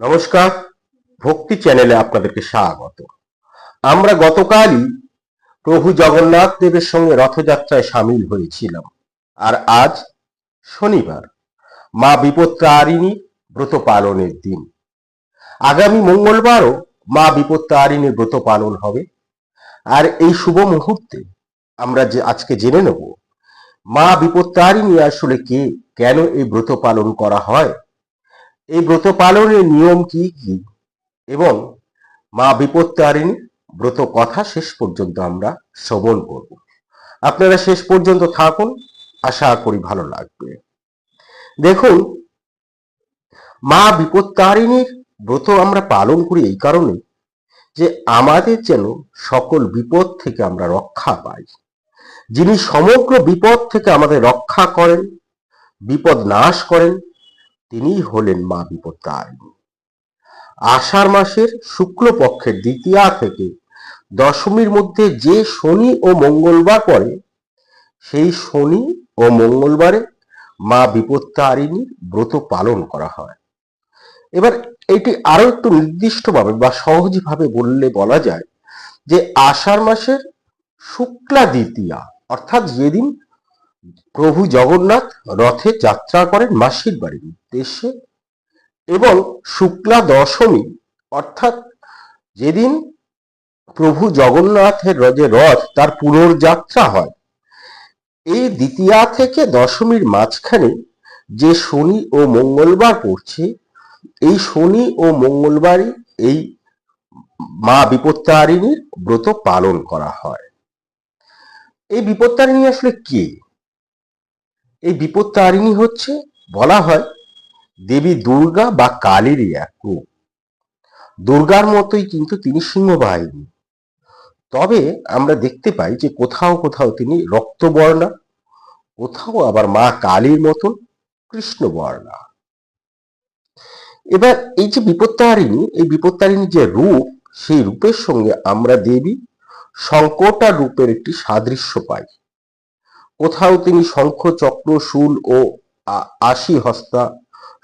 নমস্কার, ভক্তি চ্যানেলে আপনাদেরকে স্বাগত। আমরা গতকালই প্রভু জগন্নাথ দেবের সঙ্গে রথযাত্রায় সামিল হয়েছিলাম। আর আজ শনিবার, মা বিপত্তারিণী ব্রত পালনের দিন। আগামী মঙ্গলবারও মা বিপত্তারিণীর ব্রত পালন হবে। আর এই শুভ মুহূর্তে আমরা যে আজকে জেনে নেব, মা বিপত্তারিণী আসলে কে? কেন এই ব্রত পালন করা হয়? এই ব্রত পালনের নিয়ম কি কি? এবং মা বিপত্তারিণী ব্রত কথা শেষ পর্যন্ত আমরা শ্রবণ করব। আপনারা শেষ পর্যন্ত থাকুন, আশা করি ভালো লাগবে। দেখুন, মা বিপত্তারিণীর ব্রত আমরা পালন করি এই কারণে যে আমাদের যেন সকল বিপদ থেকে আমরা রক্ষা পাই। যিনি সমগ্র বিপদ থেকে আমাদের রক্ষা করেন, বিপদ নাশ করেন তিনিই হলেন মা বিপত্তারিণী। আষাঢ় মাসের শুক্লপক্ষের দ্বিতীয়া থেকে দশমীর মধ্যে যে শনি ও মঙ্গলবার পড়ে, সেই শনি ও মঙ্গলবারে মা বিপত্তারিণীর ব্রত পালন করা হয়। এবার এটি আরও একটু নির্দিষ্টভাবে বা সহজভাবে বললে বলা যায় যে আষাঢ় মাসের শুক্লা দ্বিতীয়া, অর্থাৎ যেদিন প্রভু জগন্নাথ রথে যাত্রা করেন মাসির বাড়ির উদ্দেশ্যে এবং শুক্লা দশমী, অর্থাৎ যেদিন প্রভু জগন্নাথের যে রথ, তার পুনর্যাত্রা হয়। এই দ্বিতীয়া থেকে দশমীর মাঝখানে যে শনি ও মঙ্গলবার পড়ছে, এই শনি ও মঙ্গলবারই এই মা বিপত্তারিণীর ব্রত পালন করা হয়। এই বিপত্তারিণী আসলে কে? এই বিপত্তারিণী হচ্ছে, বলা হয়, দেবী দুর্গা বা কালীরই এক রূপ দুর্গার মতোই কিন্তু তিনি সিংহবাহিনী। তবে আমরা দেখতে পাই যে কোথাও কোথাও তিনি রক্তবর্ণা, কোথাও আবার মা কালীর মতন কৃষ্ণবর্ণা। এবার এই যে বিপত্তারিণী, এই বিপত্তারিণীর যে রূপ, সেই রূপের সঙ্গে আমরা দেবী সংকটা রূপের একটি সাদৃশ্য পাই। কোথাও তিনি শঙ্খ, চক্র, শূল ও আশি হস্তা,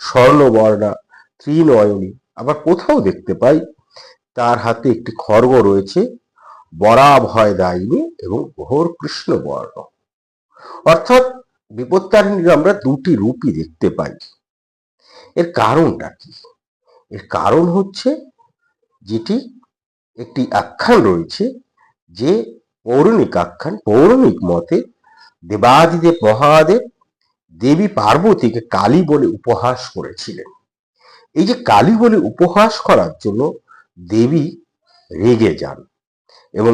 স্বর্ণবর্ণা, ত্রিনয়নী, আবার কোথাও দেখতে পাই, তার হাতে একটি খর্গ রয়েছে বরাভয় দায়িনী এবং ঘোর কৃষ্ণ বর্ণ অর্থাৎ বিপত্তারিণীর আমরা দুটি রূপই দেখতে পাই। এর কারণটা কি? এর কারণ হচ্ছে যেটি একটি আখ্যান রয়েছে যে পৌরাণিক আখ্যান, পৌরাণিক মতে দেবাদিদেব মহাদেব দেবী পার্বতীকে কালী বলে উপহাস করেছিলেন। এই যে কালী বলে উপহাস করার জন্য দেবী রেগে যান এবং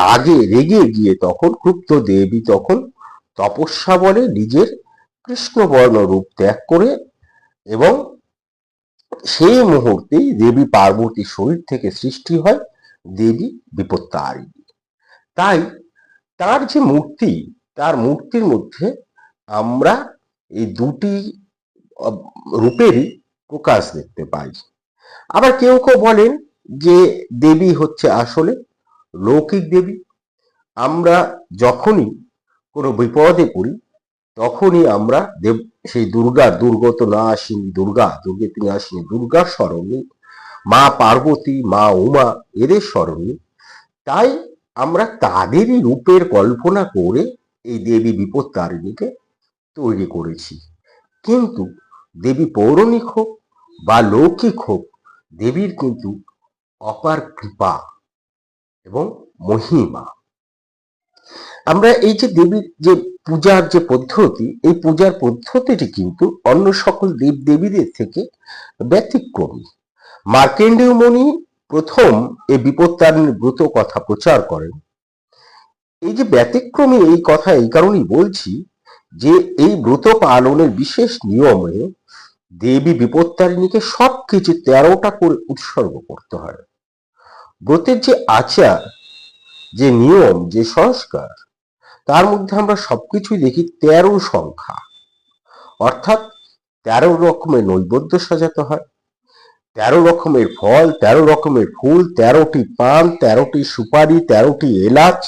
রাগে, রেগে গিয়ে তখন ক্রুপ্ত দেবী তখন তপস্যা বলে নিজের কৃষ্ণবর্ণ রূপ ত্যাগ করে এবং সেই মুহূর্তেই দেবী পার্বতীর শরীর থেকে সৃষ্টি হয় দেবী বিপত্তারিণী। তাই তার যে মূর্তি তার মূর্তির মধ্যে আমরা এই দুটি রূপেরই প্রকাশ দেখতে পাই। আবার কেউ কেউ বলেন যে দেবী হচ্ছে আসলে লৌকিক দেবী। আমরা যখনই কোনো বিপদে পড়ি, তখনই আমরা দেব, সেই দুর্গা দুর্গত না আসিনি, দুর্গা, দুর্গে তিনি আসিনি, দুর্গার স্মরণে, মা পার্বতী, মা উমা, এদের স্মরণে। তাই আমরা তাদেরই রূপের কল্পনা করে এই দেবী বিপদ বিপত্তারিণীকে তৈরি করেছি। কিন্তু দেবী পৌরাণিক হোক বা লৌকিক হোক, দেবীর কিন্তু অপার কৃপা এবং মহিমা। আমরা এই যে দেবীর যে পূজার যে পদ্ধতি, এই পূজার পদ্ধতিটি কিন্তু অন্য সকল দেব দেবীদের থেকে ব্যতিক্রমী। মার্কেন্ডীয় মুনি প্রথম এই বিপত্তারিণীর ব্রত কথা প্রচার করেন। এই যে ব্যতিক্রমী এই কথা এই কারণেই বলছি যে এই ব্রত পালনের বিশেষ নিয়মে দেবী বিপত্তারিণীকে সব কিছু তেরোটা করে উৎসর্গ করতে হয়। ব্রতের যে আচার, যে নিয়ম, যে সংস্কার, তার মধ্যে আমরা সবকিছুই দেখি তেরো সংখ্যা। অর্থাৎ তেরো রকমের নৈবেদ্য সাজাতে হয়, তেরো রকমের ফল, তেরো রকমের ফুল, তেরোটি পান, তেরোটি সুপারি, তেরোটি এলাচ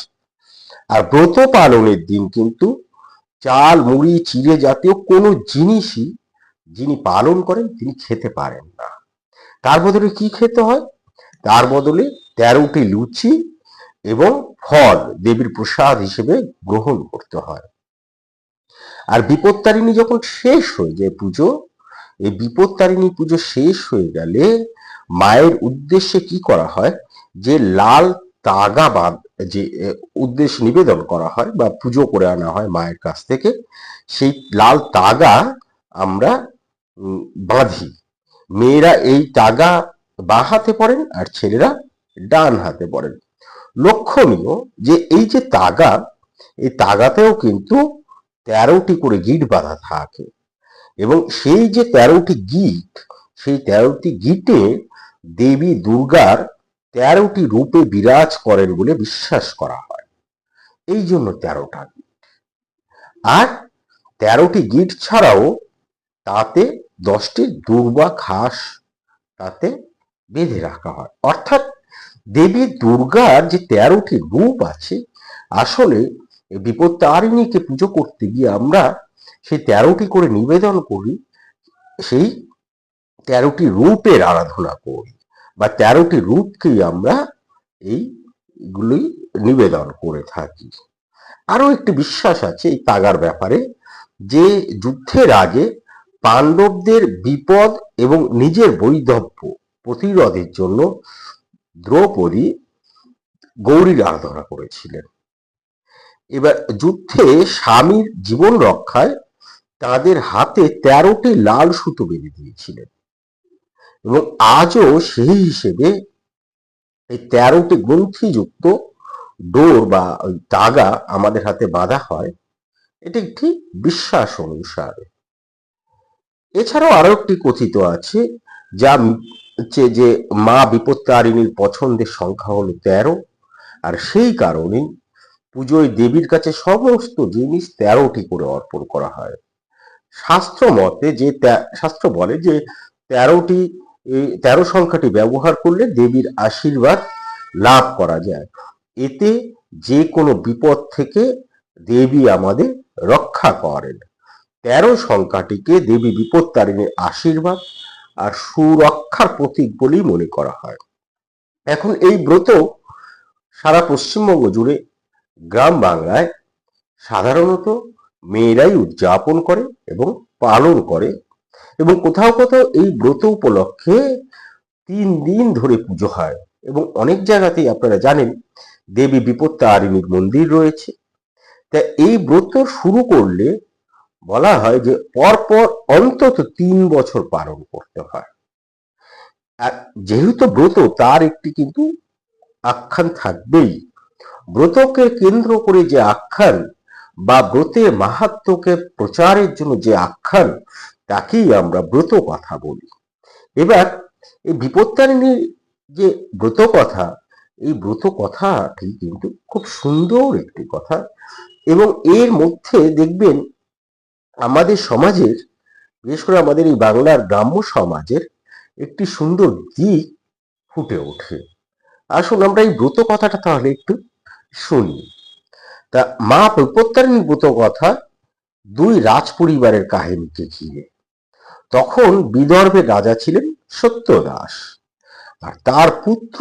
আর ব্রত পালনের দিন কিন্তু চাল, মুড়ি, চিড়ে জাতীয় কোনো জিনিসই যিনি পালন করেন তিনি খেতে পারেন না। তার বদলে কি খেতে হয়? তার বদলে তেরোটি লুচি এবং ফল দেবীর প্রসাদ হিসেবে গ্রহণ করতে হয়। আর বিপত্তারিণী যখন শেষ হয়ে যায় পুজো, এই বিপত্তারিণী পুজো শেষ হয়ে গেলে মায়ের উদ্দেশ্যে কি করা হয়? যে লাল তাগা বাঁধ যে উদ্দেশ্য নিবেদন করা হয় বা পুজো করে আনা হয় মায়ের কাছ থেকে, সেই লাল তাগা আমরা বাঁধি। মেয়েরা এই তাগা বাঁ হাতে পড়েন আর ছেলেরা ডান হাতে পড়েন। লক্ষণীয় যে, এই যে তাগা, এই তাগাতেও কিন্তু তেরোটি করে গিট বাঁধা থাকে এবং সেই যে তেরোটি গিট, সেই তেরোটি গিটে দেবী দুর্গার তেরোটি রূপে বিরাজ করেন বলে বিশ্বাস করা হয়। এই জন্য তেরোটা গিট আর তেরোটি গিট ছাড়াও তাতে দশটি দুর্বা ঘাস তাতে বেঁধে রাখা হয়। অর্থাৎ দেবী দুর্গার যে তেরোটি রূপ আছে, আসলে এই বিপত্তারিণীকে পুজো করতে গিয়ে আমরা সেই তেরোটি করে নিবেদন করি, সেই তেরোটি রূপের আরাধনা করি। বা তেরোটি রূপকেই আমরা এইগুলি নিবেদন করে থাকি। আরও একটি বিশ্বাস আছে এই তাগার ব্যাপারে যে যুদ্ধের আগে পাণ্ডবদের বিপদ এবং নিজের বৈধব্য প্রতিরোধের জন্য দ্রৌপদী গৌরীর আরাধনা করেছিলেন। এবার যুদ্ধে স্বামীর জীবন রক্ষায় তাদের হাতে তেরোটি লাল সুতো বেঁধে দিয়েছিলেন। এবং আজও সেই হিসেবে এই তেরোটি গ্রন্থিযুক্ত ডোর বা ওই তাগা আমাদের হাতে বাঁধা হয়, এটি একটি বিশ্বাস অনুসারে। এছাড়াও আরও একটি কথিত আছে, যা হচ্ছে যে মা বিপত্তারিণীর পছন্দের সংখ্যা হলো তেরো, আর সেই কারণেই পুজোয় দেবীর কাছে সমস্ত জিনিস তেরোটি করে অর্পণ করা হয়। শাস্ত্র মতে যে শাস্ত্র বলে যে তেরোটি এই তেরো সংখ্যাটি ব্যবহার করলে দেবীর আশীর্বাদ লাভ করা যায়। এতে যে কোনো বিপদ থেকে দেবী আমাদের রক্ষা করেন। তেরো সংখ্যাটিকে দেবী বিপত্তারিণীর আশীর্বাদ আর সুরক্ষার প্রতীক বলেই মনে করা হয়। এখন এই ব্রত সারা পশ্চিমবঙ্গ জুড়ে গ্রাম বাংলায় সাধারণত মেয়েরাই উদযাপন করে এবং পালন করে। এবং কোথাও কোথাও এই ব্রত উপলক্ষে তিন দিন ধরে পুজো হয় এবং অনেক জায়গাতেই আপনারা জানেন দেবী বিপত্তারিণীর মন্দির রয়েছে। তা এই ব্রত শুরু করলে বলা হয় যে পরপর অন্তত তিন বছর পালন করতে হয়। আর যেহেতু ব্রত, তার একটি কিন্তু আখ্যান থাকবেই। ব্রতকে কেন্দ্র করে যে আখ্যান বা ব্রতের মাহাত্মকে প্রচারের জন্য যে আখ্যান তাকেই আমরা ব্রত কথা বলি। এবার এই বিপত্তারিণীর যে ব্রত কথা, এই ব্রত কথাটি কিন্তু খুব সুন্দর একটি কথা এবং এর মধ্যে দেখবেন আমাদের সমাজের, বিশেষ করে আমাদের এই বাংলার গ্রাম্য সমাজের একটি সুন্দর দিক ফুটে ওঠে। আসুন আমরা এই ব্রত কথাটা তাহলে একটু শুনি। তা মা বিপত্তারিণী ব্রত কথা দুই রাজ পরিবারের কাহিনীকে ঘিরে। তখন বিদর্ভের রাজা ছিলেন সত্যদাস। আর তার পুত্র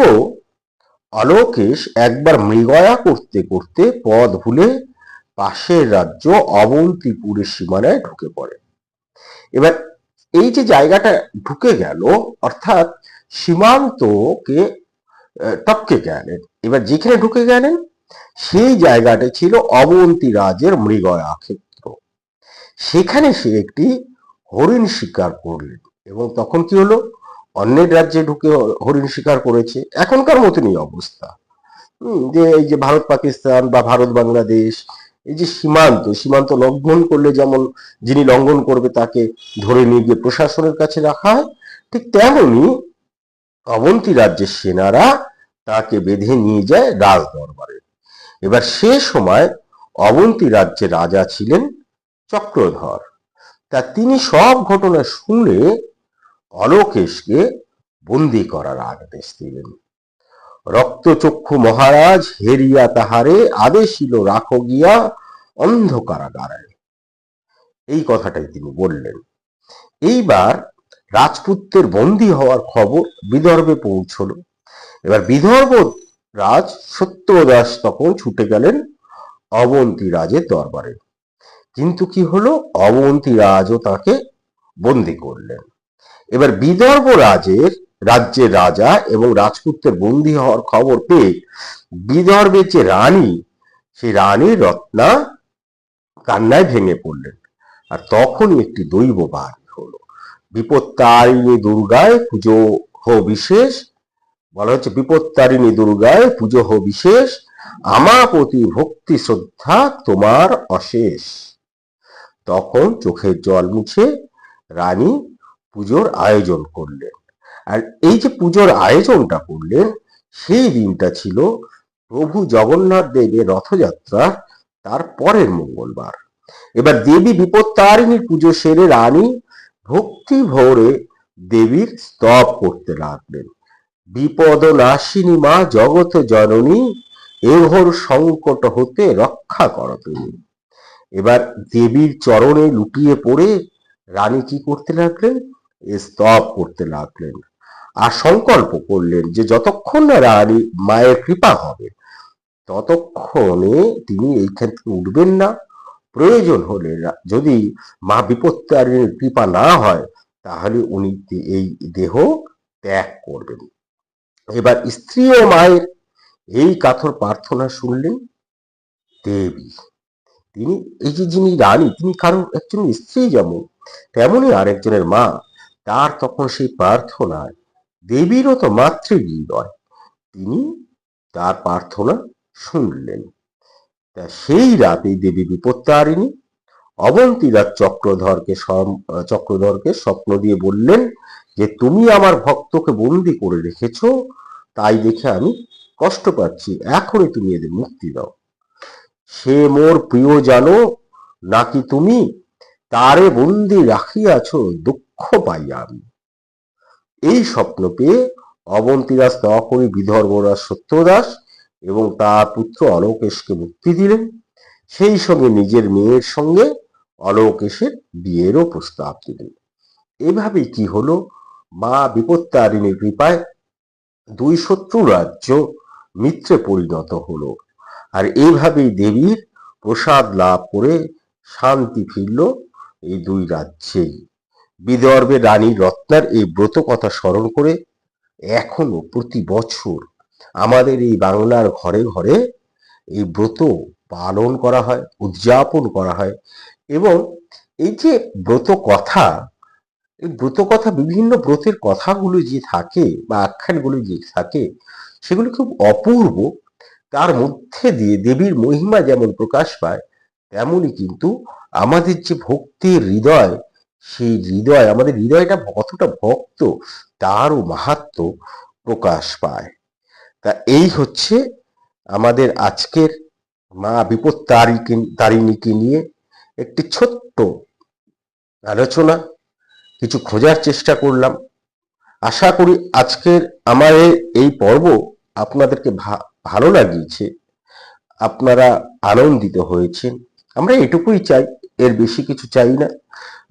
অলোকেশ একবার মৃগয়া করতে করতে পথ ভুলে পাশের রাজ্য অবন্তিপুরের সীমানায় ঢুকে পড়ে। এবার এই যে জায়গাটা ঢুকে গেল, অর্থাৎ সীমান্তকে টপকে গেলেন। এবার যেখানে ঢুকে গেলেন, সেই জায়গাটা ছিল অবন্তী রাজের মৃগয়া ক্ষেত্র। সেখানে সে একটি হরিণ শিকার করলেন। এবং তখন কি হলো? অন্যের রাজ্যে ঢুকে হরিণ শিকার করেছে। এখনকার মতনই অবস্থা। যে এই যে ভারত, পাকিস্তান বা ভারত, বাংলাদেশ, এই যে সীমান্ত সীমান্ত লঙ্ঘন করলে যেমন যিনি লঙ্ঘন করবে তাকে ধরে নিয়ে গিয়ে প্রশাসনের কাছে রাখা হয়, ঠিক তেমনি অবন্তী রাজ্যের সেনারা তাকে বেঁধে নিয়ে যায় রাজ দরবারে এবার সে সময় অবন্তী রাজ্যের রাজা ছিলেন চক্রধর। তা তিনি সব ঘটনা শুনে অলোকেশকে বন্দি করার আদেশ দিলেন। রক্তচক্ষু মহারাজ হেরিয়া তাহারে আদেশিল রাখো গিয়া অন্ধকারাগারে। এই কথাটাই তিনি বললেন। এইবার রাজপুত্রের বন্দী হওয়ার খবর বিদর্ভে পৌঁছল। এবার বিদর্ভ রাজ সত্যদাস তখন ছুটে গেলেন অবন্তী রাজের দরবারে। কিন্তু কি হলো? অবন্তী রাজও তাকে বন্দি করলেন। এবার বিদর্ভ রাজের, রাজ্যের রাজা এবং রাজপুত্রের বন্দী হওয়ার খবর পেয়ে বিদর্ভের যে রানী, সেই রানী রত্না কান্নায় ভেঙে পড়লেন। আর তখন একটি দৈব বাণী হলো। বিপত্তারিণী দুর্গায় পুজো হো বিশেষ, বলা হচ্ছে বিপত্তারিণী দুর্গায় পুজো হো বিশেষ আমা প্রতি ভক্তি শ্রদ্ধা তোমার অশেষ। তখন চোখের জল মুছে রানী পুজোর আয়োজন করলেন। আর এই যে পুজোর আয়োজনটা করলেন, সেই দিনটা ছিল প্রভু জগন্নাথ দেবের রথযাত্রা, তার পরের মঙ্গলবার। এবার দেবী বিপত্তারিণীর পুজো সেরে রানী ভক্তি ভরে দেবীর স্তব করতে লাগলেন। বিপদ নাশিনী মা জগত জননী, এঘোর সংকট হতে রক্ষা করো তুমি। এবার দেবীর চরণে লুটিয়ে পড়ে রানী কি করতে লাগলেন? স্তব করতে লাগলেন। আর সংকল্প করলেন যে যতক্ষণ না রানী মায়ের কৃপা হবে, ততক্ষণে তিনি এইখান থেকে উঠবেন না। প্রয়োজন হলে যদি মা বিপত্তারিণীর কৃপা না হয়, তাহলে উনি এই দেহ ত্যাগ করবেন। এবার স্ত্রী ও মায়ের এই কাথর প্রার্থনা শুনলেন দেবী। তিনি এই যে যিনি রানী, তিনি কারও একজন স্ত্রী যেমন তেমনই আরেকজনের মা, তার তখন সেই প্রার্থনায় দেবীরও তো মাতৃ হৃদয় তিনি তার প্রার্থনা শুনলেন। তা সেই রাতে দেবী বিপত্তারিণী অবন্তীরাজ চক্রধরকে চক্রধরকে স্বপ্ন দিয়ে বললেন যে, তুমি আমার ভক্তকে বন্দি করে রেখেছ, তাই দেখে আমি কষ্ট পাচ্ছি। এখনই তুমি এদের মুক্তি দাও। সে মোর প্রিয় জানো, নাকি তুমি তারে বন্দি রাখিয়াছ দুঃখ পাই আমি? এই স্বপ্ন পেয়ে অবন্তীরাজ তখনই বিদর্ভরাজ সত্যদাস এবং তার পুত্র অলোকেশকে মুক্তি দিলেন। সেই সঙ্গে নিজের মেয়ের সঙ্গে অলোকেশের বিয়েরও প্রস্তাব দিলেন। এভাবে কি হলো? মা বিপত্তারিণীর কৃপায় দুই শত্রু রাজ্য মিত্রে পরিণত হলো। আর এইভাবেই দেবীর প্রসাদ লাভ করে শান্তি ফিরল এই দুই রাজ্যেই বিদর্ভে রানী রত্নার এই ব্রত কথা স্মরণ করে এখনও প্রতি বছর আমাদের এই বাংলার ঘরে ঘরে এই ব্রত পালন করা হয়, উদযাপন করা হয় এবং এই যে ব্রত কথা, এই ব্রত কথা বিভিন্ন ব্রতের কথাগুলো যে থাকে বা আখ্যানগুলো যে থাকে, সেগুলো খুব অপূর্ব। তার মধ্যে দিয়ে দেবীর মহিমা যেমন প্রকাশ পায়, তেমনই কিন্তু আমাদের যে ভক্তির হৃদয়, সেই হৃদয়, আমাদের হৃদয়টা কতটা ভক্ত, তারও মাহাত্ম প্রকাশ পায়। তা এই হচ্ছে আমাদের আজকের মা বিপদ তারিণীকে নিয়ে একটি ছোট্ট আলোচনা। কিছু খোঁজার চেষ্টা করলাম। আশা করি আজকের আমার এই পর্ব আপনাদেরকে ভা- ভালো লাগিয়েছে, আপনারা আনন্দিত হয়েছেন। আমরা এটুকুই চাই, এর বেশি কিছু চাই না।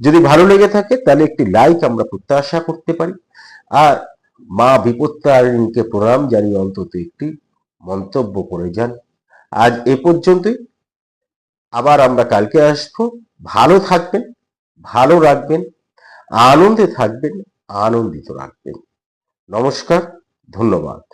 যদি ভালো লেগে থাকে, তাহলে একটি লাইক আমরা প্রত্যাশা করতে পারি। আর মা বিপত্তারিণীকে প্রণাম জানিয়ে অন্তত একটি মন্তব্য করে যান। আজ এ পর্যন্তই। আবার আমরা কালকে আসব। ভালো থাকবেন, ভালো রাখবেন, আনন্দে থাকবেন, আনন্দিত রাখবেন। নমস্কার, ধন্যবাদ।